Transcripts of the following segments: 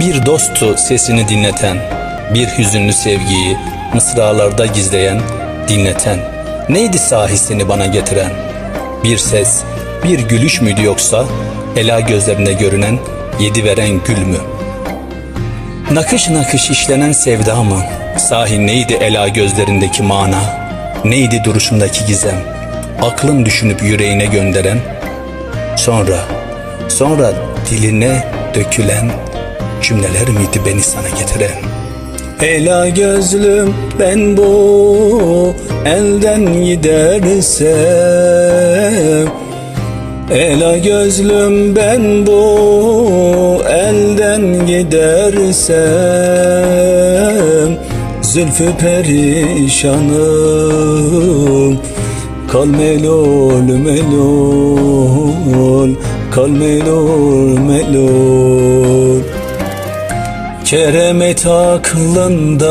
Bir dostu sesini dinleten, bir hüzünlü sevgiyi mısralarda gizleyen, dinleten. Neydi sahi seni bana getiren? Bir ses, bir gülüş müydü yoksa ela gözlerinde görünen yedi veren gül mü? Nakış nakış işlenen sevda mı? Sahi neydi ela gözlerindeki mana? Neydi duruşundaki gizem? Aklın düşünüp yüreğine gönderen? Sonra, sonra diline dökülen cümleler miydi beni sana getiren? Ela gözlüm ben bu elden gidersem. Ela gözlüm ben bu elden gidersem. Zülfü perişanım Kal melol melol Kal melol melol Keremet aklından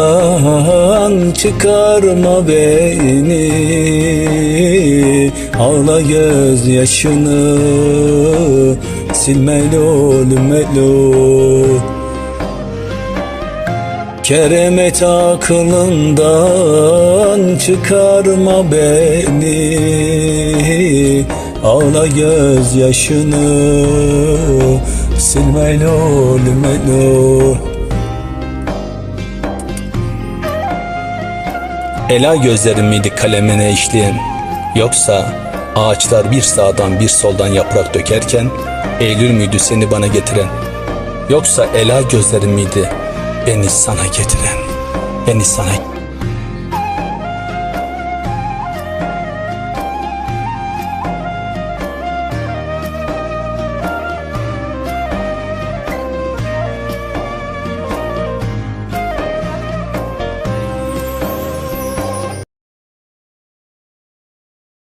çıkarma beni. Ağla gözyaşını sil melol melol Keremet aklından çıkarma beni. Ağla gözyaşını sil melol melol Ela gözlerin miydi kalemine işleyen? Yoksa ağaçlar bir sağdan bir soldan yaprak dökerken Eylül müydü seni bana getiren? Yoksa ela gözlerin miydi beni sana getiren? Beni sana